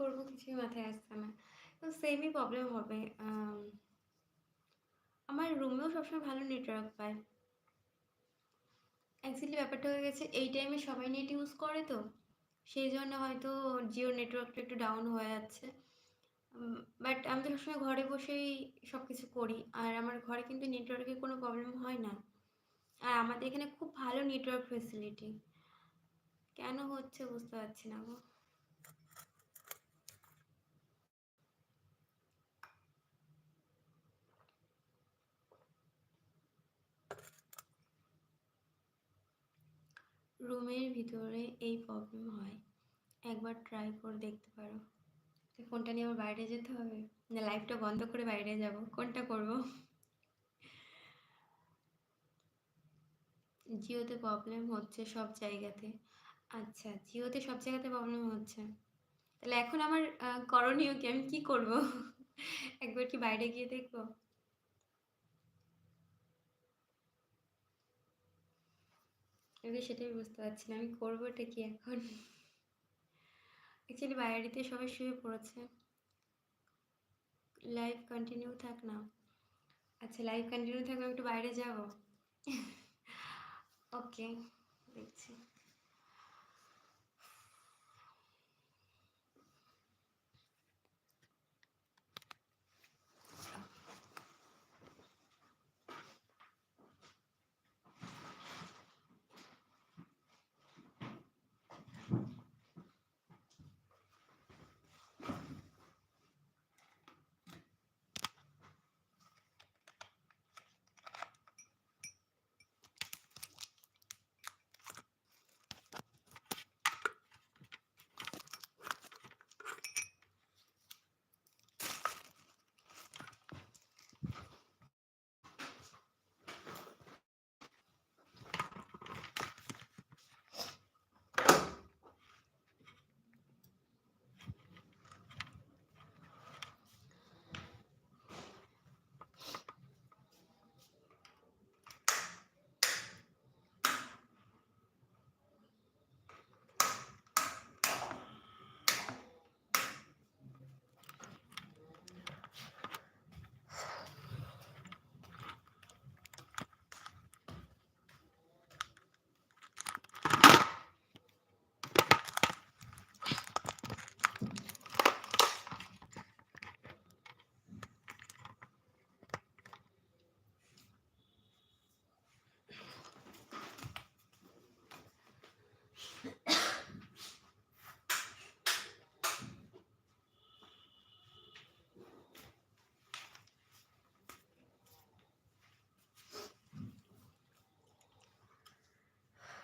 করব কিছুই মাথায় আসছে না। তো সেমই প্রবলেম হবে। আমার রুমেও সবসময় ভালো নেটওয়ার্ক পায়। অ্যাকচুয়ালি ব্যাপারটা হয়ে গেছে, এই টাইমে সবাই নেট ইউজ করে তো। সেই জন্য হয়তো জিওর নেটওয়ার্কটা একটু ডাউন হয়ে যাচ্ছে। বাট আমি তো সবসময় ঘরে বসেই সব কিছু করি। আর আমার ঘরে কিন্তু নেটওয়ার্কের কোনো প্রবলেম হয় না। আর আমাদের এখানে খুব ভালো নেটওয়ার্ক ফেসিলিটি। কেন হচ্ছে বুঝতে পারছি না গো। রুমের ভিতরে এই প্রবলেম হয়। একবার ট্রাই করে দেখতে পারো। তো ফোনটা নিয়ে আমার বাইরে যেতে হবে? না লাইভটা বন্ধ করে বাইরে যাব? কোনটা করব? জিওতে প্রবলেম হচ্ছে সব জায়গাতে। আচ্ছা, জিওতে সব জায়গাতে প্রবলেম হচ্ছে। তাহলে এখন আমার করণীয় কি? আমি কি করব? একবার কি বাইরে গিয়ে দেখব? আমি সেটাই বুঝতে পারছি না। আমি করবোটা কি এখন? অ্যাকচুয়ালি বাইরেতে সবাই শুয়ে পড়েছে। লাইভ কন্টিনিউ থাক না। আচ্ছা লাইভ কন্টিনিউ আমি একটু বাইরে যাব? ওকে, দেখছি।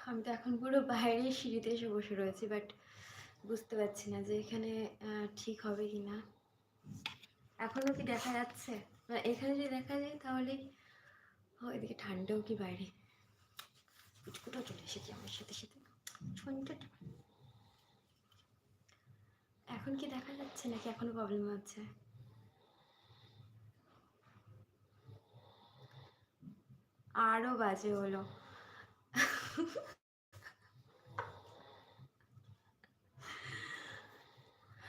আমি তো এখন পুরো বাইরে সিঁড়িতে এসে বসে রয়েছি। বাট বুঝতে পারছি না যে এখানে ঠিক হবে কি না এখনও কি দেখা যাচ্ছে? এখানে যদি দেখা যায় তাহলেই ও এদিকে ঠান্ডাও কি বাইরে। পুচকুটাও চলে এসেছে আমার সাথে, সাথে। ঝন্টুটা। এখন কি দেখা যাচ্ছে নাকি এখনও প্রবলেম হচ্ছে? আরও বাজে হলো।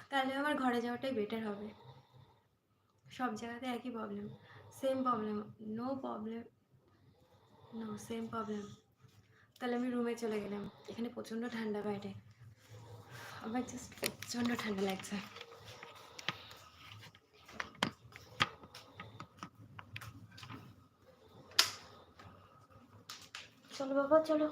তাহলে আমার ঘরে যাওয়াটাই বেটার হবে। সব জায়গাতে একই problem. Same problem. No problem no same problem. তাহলে আমি রুমে চলে গেলাম। এখানে প্রচণ্ড ঠান্ডা বাইরে। আমার জাস্ট প্রচণ্ড ঠান্ডা লাগছে। চলো বাবা, চলো।